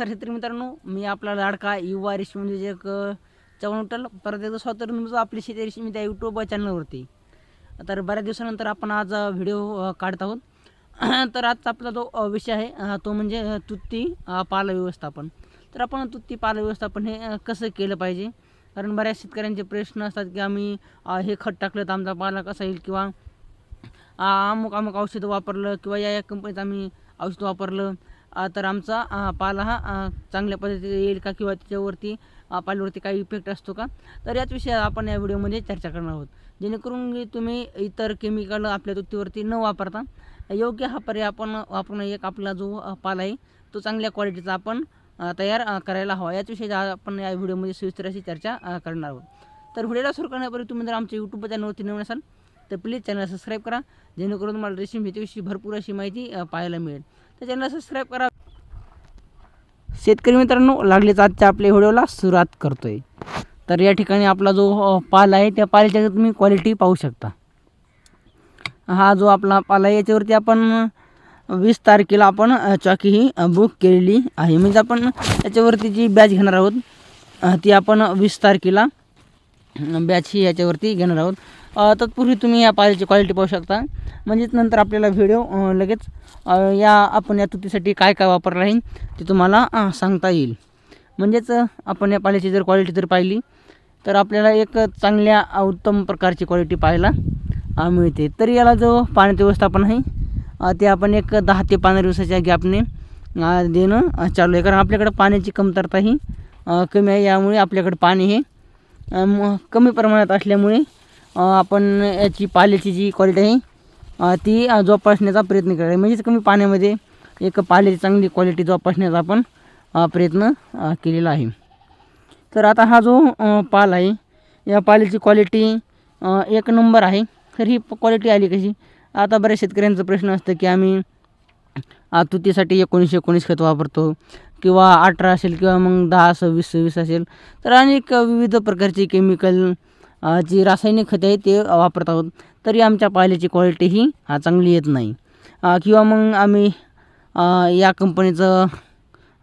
नमस्कार शेतकरी मित्रांनो मी आपला लाडका युवा रेशीम नियोजक अ, चव्हाण परत एकदा स्वातंत्र्य आपली शेती रेशीम त्या यूट्यूब चॅनलवरती तर बऱ्याच दिवसानंतर आपण आज व्हिडिओ काढत आहोत. तर आजचा आपला जो विषय आहे तो म्हणजे तुत्ती पाल व्यवस्थापन. तर आपण तुत्ती पाल व्यवस्थापन हे कसं केलं पाहिजे? कारण बऱ्याच शेतकऱ्यांचे प्रश्न असतात की आम्ही हे खत टाकलं तर आमचा पाला कसा येईल किंवा अमुक अमुक औषधं वापरलं किंवा या या कंपनीचं आम्ही औषध वापरलं. तर आमचा पाला हा चांगल्या पद्धतीने येईल का किंवा त्याच्यावरती पाल्यावरती काही इफेक्ट असतो का? तर याच विषयी आपण या व्हिडिओमध्ये चर्चा करणार आहोत. जेणेकरून तुम्ही इतर केमिकल आपल्या तुत्तीवरती न वापरता योग्य हा पर्याय आपण वापरून एक आपला जो पाला आहे तो चांगल्या क्वालिटीचा आपण तयार करायला हवा. याच विषयी आपण या व्हिडिओमध्ये सविस्तर अशी चर्चा करणार आहोत. तर व्हिडिओला सुरू करण्यापूर्वी तुम्ही जर आमच्या यूट्यूब चॅनलवरती नवीन असाल तर प्लीज चॅनल सबस्क्राईब करा. जेणेकरून तुम्हाला रेशीम शेतीविषयी भरपूर अशी माहिती पाहायला मिळेल. तर चॅनल सबस्क्राईब करा शेतकरी मित्रांनो लागलेच आजच्या आपल्या व्हिडिओला सुरुवात करतोय. तर या ठिकाणी आपला जो पाल आहे त्या पाल्याच्या तुम्ही क्वालिटी पाहू शकता. हा जो आपला पाला आहे याच्यावरती आपण वीस तारखेला आपण चॉकी ही बुक केलेली आहे. म्हणजे आपण याच्यावरती जी बॅच घेणार आहोत ती आपण वीस तारखेला बॅच ही याच्यावरती घेणार आहोत. तत्पूर्वी तुम्ही या पाल्याची क्वालिटी पाहू शकता. म्हणजेच नंतर आपल्याला व्हिडिओ लगेच या आपण या तुतीसाठी काय काय वापरला आहे ते तुम्हाला सांगता येईल. म्हणजेच आपण या पाल्याची जर क्वालिटी जर पाहिली तर आपल्याला एक चांगल्या उत्तम प्रकारची क्वालिटी पाहायला मिळते. तर याला जो पाण्याचं व्यवस्थापन आहे ते आपण एक दहा ते पंधरा दिवसाच्या गॅपने देणं चालू आहे. कारण आपल्याकडं पाण्याची कमतरता ही कमी आहे. यामुळे आपल्याकडं पाणी हे म- कमी प्रमाणात असल्यामुळे आपण याची पाल्याची जी क्वालिटी आहे ती जोपासण्याचा प्रयत्न करायला म्हणजेच कमी पाण्यामध्ये एक पाल्याची चांगली क्वालिटी जोपासण्याचा आपण प्रयत्न केलेला आहे. तर आता हा जो पाल आहे या पाल्याची क्वालिटी एक नंबर आहे. तर ही क्वालिटी आली कशी? आता बऱ्याच शेतकऱ्यांचा प्रश्न असतं की आम्ही तुतीसाठी एकोणीसशे एकोणीस खत वापरतो किंवा अठरा असेल किंवा मग दहा सव्वीस सव्वीस असेल. तर अनेक विविध प्रकारचे केमिकल जी रासायनिक खते आहेत ते वापरत आहोत. तरी आमच्या पाल्याची क्वालिटी ही चांगली येत नाही. किंवा मग आम्ही या कंपनीचं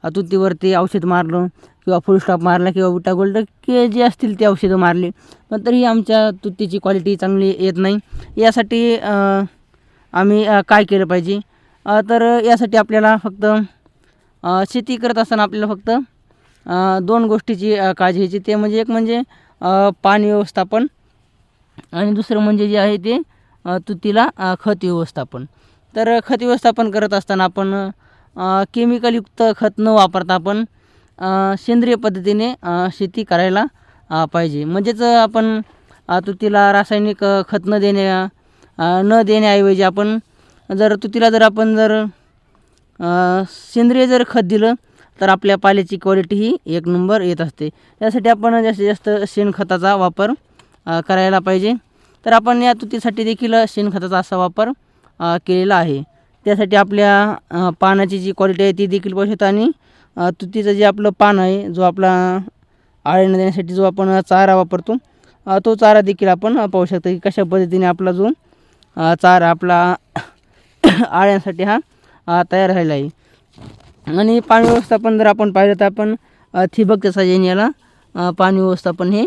तुतीवरती औषध मारलं किंवा फुल स्टॉप मारला किंवा विटा गोल्ड के जे असतील ते औषधं मारली पण तरीही आमच्या तुतीची क्वालिटी चांगली येत नाही. यासाठी आम्ही काय केलं पाहिजे? तर यासाठी आपल्याला फक्त शेती करत असताना आपल्याला फक्त दोन गोष्टीची काळजी घ्यायची. ते म्हणजे एक म्हणजे पाणी व्यवस्थापन. आणि दुसरं म्हणजे जे आहे ते तुतीला खत व्यवस्थापन. तर खत व्यवस्थापन करत असताना आपण केमिकलयुक्त खत न वापरता आपण सेंद्रिय पद्धतीने शेती करायला पाहिजे. म्हणजेच आपण तुतीला रासायनिक खत न देण्या न देण्याऐवजी आपण जर तुतीला जर आपण जर सेंद्रिय जर खत दिलं तर आपल्या पाल्याची क्वालिटी ही एक नंबर येत असते. त्यासाठी आपण जास्तीत जास्त शेणखताचा वापर करायला पाहिजे. तर आपण या तुतीसाठी देखील शेणखताचा असा वापर केलेला आहे. त्यासाठी आपल्या पानाची जी क्वालिटी आहे ती देखील पाहू आणि तुतीचं जे आपलं पान आहे जो आपला आळ्यानं देण्यासाठी जो आपण चारा वापरतो तो चारा देखील आपण पाहू शकतो की कशा पद्धतीने आपला जो चारा आपला आळ्यांसाठी हा तयार झालेला आहे. आणि पाणी व्यवस्थापन जर आपण पाहिलं तर आपण ठिबकच्या साहाय्याने याला पाणी व्यवस्थापन हे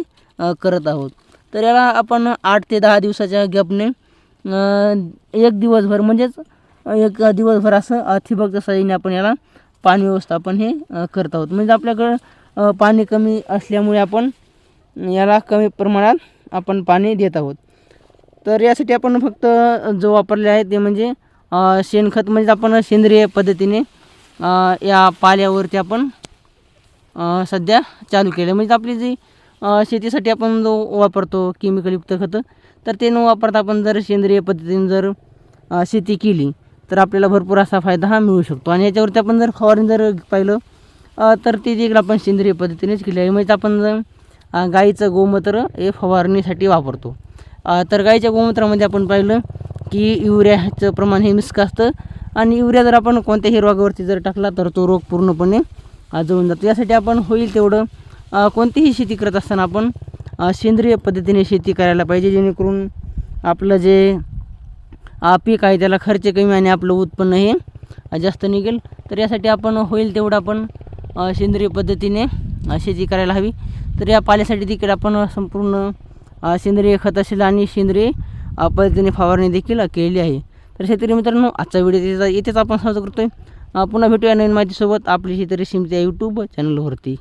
करत आहोत. तर याला आपण आठ ते दहा दिवसाच्या गॅपने एक दिवसभर म्हणजेच एक दिवसभर असं ठिबकच्या साहाय्याने आपण याला पाणी व्यवस्थापन हे करत आहोत. म्हणजे आपल्याकडं पाणी कमी असल्यामुळे आपण याला कमी प्रमाणात आपण पाणी देत आहोत. तर यासाठी आपण फक्त जो वापरले आहे ते म्हणजे शेणखत म्हणजे आपण सेंद्रिय पद्धतीने या पाल्यावरती आपण सध्या चालू केलं म्हणजे आपली जी शेतीसाठी आपण जो वापरतो केमिकलयुक्त खतं तर ते न वापरता आपण जर सेंद्रिय पद्धतीने जर शेती केली तर आपल्याला भरपूर असा फायदा हा मिळू शकतो. आणि याच्यावरती आपण जर फवारणी जर पाहिलं तर ते देखील आपण सेंद्रिय पद्धतीनेच केली आहे. म्हणजे आपण जर गाईचं गोमूत्र हे फवारणीसाठी वापरतो. तर गाईच्या गोमूत्रामध्ये आपण पाहिलं की युरियाचं प्रमाण हे मिस्क असतं आणि युरिया जर आपण कोणत्याही रोगावरती जर टाकला तर तो रोग पूर्णपणे अ, जळून जातो. यासाठी आपण होईल तेवढं कोणतीही शेती करत असताना आपण सेंद्रिय पद्धतीने शेती करायला पाहिजे जेणेकरून आपलं जे पीक आहे त्याला खर्च कमी आणि आपलं उत्पन्न हे जास्त निघेल. तर यासाठी आपण होईल तेवढं आपण सेंद्रिय पद्धतीने शेती करायला हवी. तर या पाल्यासाठी देखील आपण संपूर्ण सेंद्रिय खत असेल आणि सेंद्रिय पद्धतीने फवारणी देखील केलेली आहे. तर शेतकरी मित्रांनो आजचा व्हिडिओ येथेच आपण साजरा करतोय. पुन्हा भेटूया नवीन माहितीसोबत आपली शेतकरी शिमती यूट्यूब चॅनलवरती